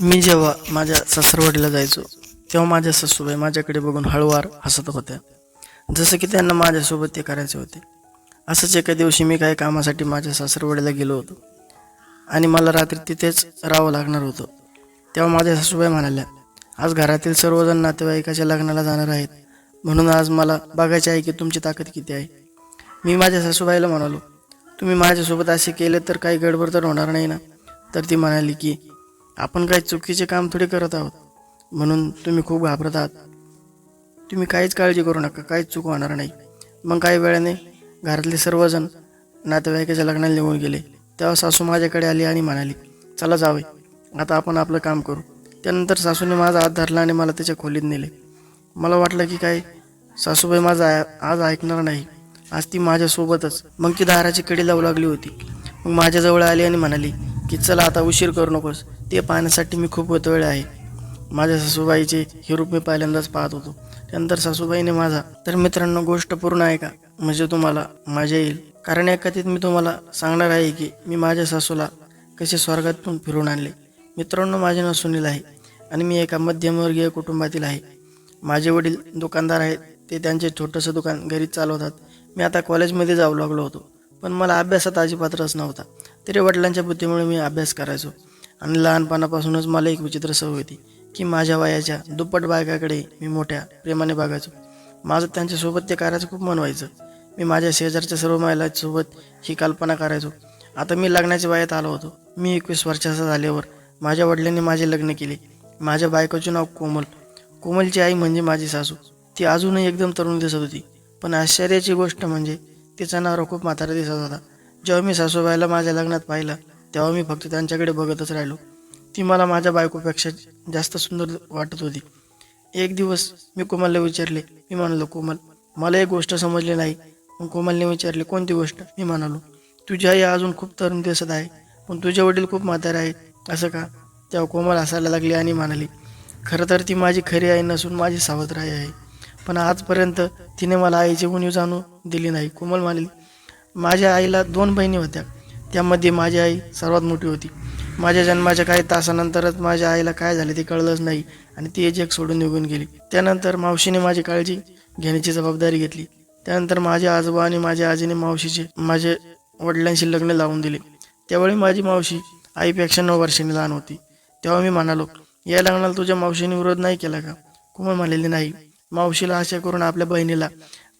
मी जेव्हा माझ्या सासरवाडीला जायचो तेव्हा माझ्या सासूबाई माझ्याकडे बघून हळूवार हसत होत्या. जसं की त्यांना माझ्यासोबत ते करायचे होते. असंच एका दिवशी मी काही कामासाठी माझ्या सासरवाडीला गेलो होतो. आणि मला रात्री तिथेच राहावं लागणार होतं. तेव्हा माझ्या सासूबाई म्हणाल्या आज घरातील सर्वजण नातेवाईकाच्या लग्नाला जाणार आहेत. म्हणून आज मला बघायचे आहे की तुमची ताकद किती आहे. मी माझ्या सासूबाईला म्हणालो तुम्ही माझ्यासोबत असे केले तर काही गडबड तर होणार नाही ना? तर ती म्हणाली की आपण काही चुकीचे काम थोडे करत आहोत. म्हणून तुम्ही खूप घाबरत आहात. तुम्ही काहीच काळजी करू नका काहीच चूक होणार नाही. मग काही वेळाने घरातले सर्वजण नातेवाईकाच्या लग्नाला निघून गेले. तेव्हा सासू माझ्याकडे आली आणि म्हणाली चला जावे आता आपण आपलं काम करू. त्यानंतर सासूने माझा हात धरला आणि मला त्याच्या खोलीत नेले. मला वाटलं की काय सासूबाई माझा आज ऐकणार नाही. आज ती माझ्यासोबतच मग ती दाराची कडी लावू लागली होती. मग माझ्याजवळ आली आणि म्हणाली की चला आता उशीर करू नकोस. ते पाहण्यासाठी मी खूप वेळ आहे. माझ्या सासूबाईचे हे रूप मी पहिल्यांदाच पाहत होतो. त्यानंतर सासूबाईने माझा तर मित्रांनो गोष्ट पूर्ण आहे का? म्हणजे तुम्हाला मजा येईल. कारण या कथेत मी तुम्हाला सांगणार आहे की मी माझ्या सासूला कसे स्वर्गातून फिरून आणले. मित्रांनो माझे नाव सुनील आहे आणि मी एका मध्यमवर्गीय कुटुंबातील आहे. माझे वडील दुकानदार आहेत. ते त्यांचे छोटंसं दुकान घरीच चालवतात. मी आता कॉलेजमध्ये जाऊ लागलो होतो. पण मला अभ्यासात अजिबात रस नव्हता. तरी वडिलांच्या बुद्धीमुळे मी अभ्यास करायचो. आणि लहानपणापासूनच मला एक विचित्र सवय होती की माझ्या वयाच्या दुप्पट बायकाकडे मी मोठ्या प्रेमाने बघायचो. माझं त्यांच्यासोबत ते करायचं खूप मन व्हायचं. मी माझ्या शेजारच्या सर्व महिलांसोबत ही कल्पना करायचो. आता मी लग्नाच्या वयात आलो होतो. मी एकवीस वर्षाचा झाल्यावर माझ्या वडिलांनी माझे लग्न केले. माझ्या बायकोचे नाव कोमल. कोमलची आई म्हणजे माझी सासू. ती अजूनही एकदम तरुण दिसत होती. पण आश्चर्याची गोष्ट म्हणजे तिचा नवरा खूप म्हातारा दिसत होता. जेव्हा मी सासूबाईला माझ्या लग्नात पाहिलं तेव्हा मी फक्त त्यांच्याकडे बघतच राहिलो. ती मला माझ्या बायकोपेक्षा जास्त सुंदर वाटत होती. एक दिवस मी कोमलला विचारले मी म्हणालो कोमल मला एक गोष्ट समजली नाही. मग कोमलने विचारले कोणती गोष्ट? मी म्हणालो तुझी आई अजून खूप तरुण दिसत आहे पण तुझे वडील खूप म्हातारे आहेत. असं का? तेव्हा कोमल हसायला लागली आणि म्हणाली खरं तर ती माझी खरी आई नसून माझी सावत्र आई आहे पण आजपर्यंत तिने मला आईची उणीव जाणू दिली नाही. कोमल म्हणाली माझ्या आईला दोन बहिणी होत्या त्यामध्ये माझी आई सर्वात मोठी होती. माझ्या जन्माच्या काही तासानंतरच माझ्या आईला काय झाले ते कळलंच नाही आणि ती जग सोडून निघून गेली. त्यानंतर मावशीने माझी काळजी घेण्याची जबाबदारी घेतली. त्यानंतर माझे आजोबा आणि माझ्या आजीने मावशीचे माझे वडिलांशी लग्न लावून दिले. त्यावेळी माझी मावशी आईपेक्षा नऊ वर्षांनी लहान होती. तेव्हा मी म्हणालो या लग्नाला तुझ्या मावशीने विरोध नाही केला का? कोमल म्हणाले नाही. मावशीला आशा करून आपल्या बहिणीला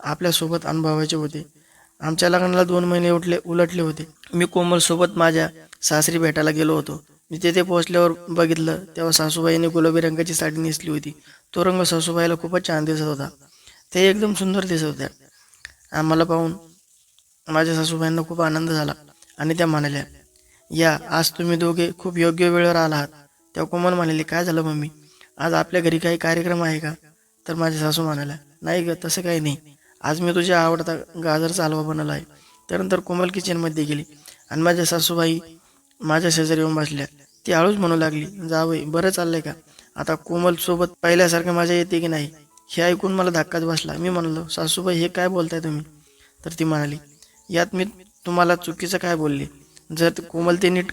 आपल्यासोबत अनुभवायचे होते. आमच्या लग्नाला दोन महिने उठले उलटले होते. मी कोमलसोबत माझ्या सासरी भेटायला गेलो होतो. मी तेथे पोहोचल्यावर बघितलं तेव्हा सासूबाईने गुलाबी रंगाची साडी नेसली होती. तो रंग सासूबाईला खूपच छान दिसत होता. ते एकदम सुंदर दिसत होत्या. आम्हाला पाहून माझ्या सासूबाईंना खूप आनंद झाला आणि त्या म्हणाल्या या आज तुम्ही दोघे खूप योग्य वेळेवर आला आहात तेव्हा कोमल म्हणाली काय झालं मम्मी? आज आपल्या घरी काही कार्यक्रम आहे का? तर माझ्या सासू म्हणाल्या नाही ग तसं काही नाही. आज मी तुझ्या आवडता गाजरचा हलवा बनवला आहे. त्यानंतर कोमल किचनमध्ये गेली. आणि माझ्या सासूबाई माझ्या शेजारी येऊन बसल्या. ती हळूच म्हणू लागली जावई बरं चाललंय का? आता कोमल सोबत पहिल्यासारखं माझ्या येते की नाही? हे ऐकून मला धक्काच बसला. मी म्हणलो सासूबाई हे काय बोलताय तुम्ही? तर ती म्हणाली यात मी तुम्हाला चुकीचं काय बोलले? जर ते कोमल ते नीट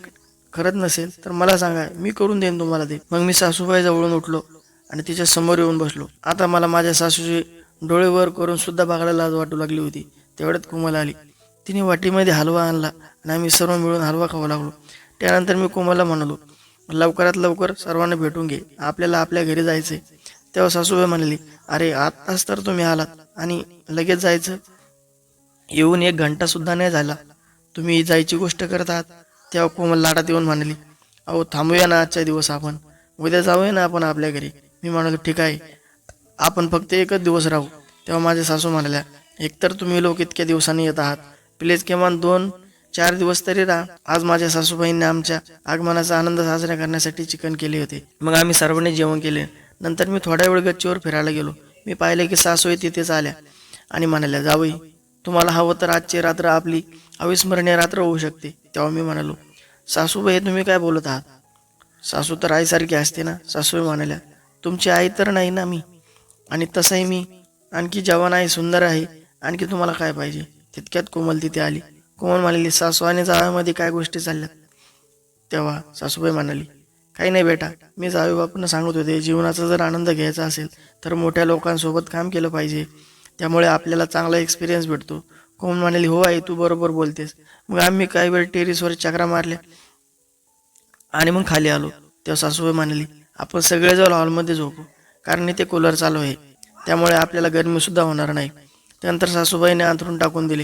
करत नसेल तर मला सांगा मी करून देईन तुम्हाला ते. मग मी सासूबाई जवळून उठलो आणि तिच्या समोर येऊन बसलो. आता मला माझ्या सासूची डोळे वर करून सुद्धा बागडा लाज वाटू लागली होती. तेवढ्यात कोमल आली. तिने वाटीमध्ये हलवा आणला आणि आम्ही सर्व मिळून हलवा खाऊ लागलो. त्यानंतर मी कोमलला म्हणालो लवकरात लवकर सर्वांना भेटून घे. आपल्याला आपल्या घरी जायचंय. तेव्हा सासूबाई म्हणाली अरे आत्ताच तर तुम्ही आलात आणि लगेच जायचं? येऊन एक घंटा सुद्धा नाही झाला. तुम्ही जायची गोष्ट करत आहात. तेव्हा कोमल लाडात येऊन म्हणाली अहो थांबूया ना आजच्या दिवस आपण. उद्या जाऊया ना आपण आपल्या घरी. मी म्हणालो ठीक आहे. आपण फक्त एकच दिवस राहू. तेव्हा माझ्या सासू म्हणाल्या एकतर तुम्ही लोक इतक्या दिवसांनी येत आहात. प्लीज किमान दोन चार दिवस तरी राहा. आज माझ्या सासूबाईंनी आमच्या आगमनाचा आनंद साजरा करण्यासाठी चिकन केले होते. मग आम्ही सर्वांनी जेवण केले. नंतर मी थोड्या वेळ गच्चीवर फिरायला गेलो. मी पाहिले की सासूही तिथेच आल्या आणि म्हणाल्या जावई तुम्हाला हवं तर आजची रात्र आपली अविस्मरणीय रात्र होऊ शकते. तेव्हा मी म्हणालो सासूबाई तुम्ही काय बोलत आहात? सासू तर आईसारखी असते ना. सासूबाई म्हणाल्या तुमची आई तर नाही ना मी? आणि तसंही मी आणखी जवान आहे सुंदर आहे. आणखी तुम्हाला काय पाहिजे? तितक्यात कोमल तिथे आली. कोमल म्हणाली सासू आणि जाव्यामध्ये काय गोष्टी चालल्या तेव्हा सासूबाई म्हणाली काही नाही बेटा मी जावे बापूंना सांगत होते जीवनाचा जर आनंद घ्यायचा असेल तर मोठ्या लोकांसोबत काम केलं पाहिजे. त्यामुळे आपल्याला चांगला एक्सपिरियन्स भेटतो. कोमल म्हणाली हो आई तू बरोबर बोलतेस. मग आम्ही काही वेळ टेरिसवर चक्रा मारल्या आणि मग खाली आलो. तेव्हा सासूबाई म्हणाली आपण सगळे हॉलमध्ये झोपू कारण इथे कूलर चालू आहे. त्यामुळे आपल्याला गरमीसुद्धा होणार नाही. त्यानंतर सासूबाईने अंथरून टाकून दिले.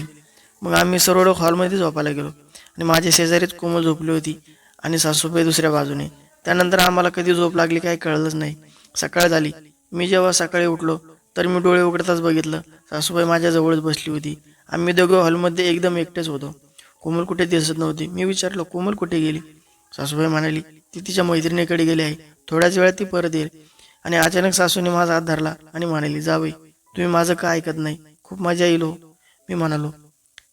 मग आम्ही सर्व लोक हॉलमध्ये झोपायला गेलो. आणि माझ्या शेजारीच कोमल झोपली होती आणि सासूबाई दुसऱ्या बाजूने. त्यानंतर आम्हाला कधी झोप लागली काही कळलंच नाही. सकाळ झाली. मी जेव्हा सकाळी उठलो तर मी डोळे उघडताच बघितलं. सासूबाई माझ्याजवळच बसली होती. आम्ही दोघं हॉलमध्ये एकदम एकटेच होतो. कोमल कुठे दिसत नव्हती. मी विचारलं कोमल कुठे गेली? सासूबाई म्हणाली ती तिच्या मैत्रिणीकडे गेली आहे. थोड्याच वेळात ती परत येईल. आणि अचानक सासूने माझा हात धरला आणि म्हणाली जावे तुम्ही माझं का ऐकत नाही? खूप मजा येईल हो. मी म्हणालो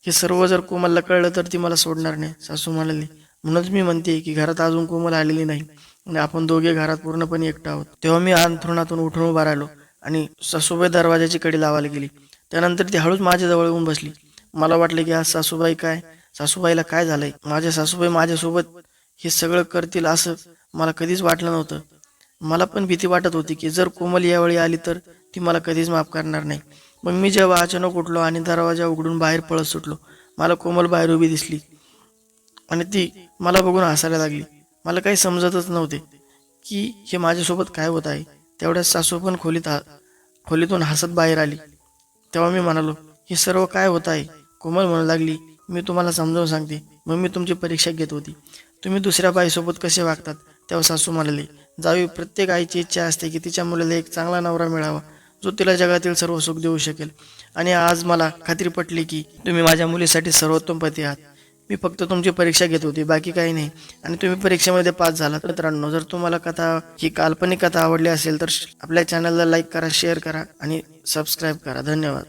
हे सर्व जर कोमलला कळलं तर ती मला सोडणार नाही. सासू म्हणाली म्हणूनच मी म्हणते की घरात अजून कोमल आलेली नाही आणि आपण दोघे घरात पूर्णपणे एकटा आहोत. तेव्हा मी अंथरुणातून उठून उभा राहिलो आणि सासूबाई दरवाजाची कडी लावायला गेली. त्यानंतर ती हळूच माझ्याजवळ येऊन बसली. मला वाटलं की आज सासूबाई काय? सासूबाईला काय झालंय? माझ्या सासूबाई माझ्यासोबत हे सगळं करतील असं मला कधीच वाटलं नव्हतं. मला पण भीती वाटत होती की जर कोमल यावेळी आली तर ती मला कधीच माफ करणार नाही. मग मी जेव्हा अचानक उठलो आणि दरवाजा उघडून बाहेर पळत सुटलो मला कोमल बाहेर उभी दिसली आणि ती मला बघून हसायला लागली. मला काही समजतच नव्हते की हे माझ्यासोबत काय होत आहे. तेवढ्याच सासू पण खोलीत हा खोलीतून हसत बाहेर आली. तेव्हा मी म्हणालो हे सर्व काय होत आहे? कोमल म्हणू लागली मी तुम्हाला समजावून सांगते. मग मी तुमची परीक्षा घेत होती. तुम्ही दुसऱ्या बाईसोबत कसे वागतात? तेव्हा सासू म्हणाली जावी प्रत्येक आईची इच्छा असते की तिच्या मुलाला एक चांगला नवरा मिळावा जो तिला जगातील सर्व सुख देऊ शकेल. आणि आज मला खात्री पटली की तुम्ही माझ्या मुलीसाठी सर्वोत्तम पती आहात. मी फक्त तुमची परीक्षा घेत होती बाकी काही नाही. आणि तुम्ही परीक्षेमध्ये पास झाला तर मित्रांनो जर तुम्हाला कथा ही काल्पनिक कथा आवडली असेल तर आपल्या चॅनलला लाईक करा शेअर करा आणि सबस्क्राईब करा. धन्यवाद.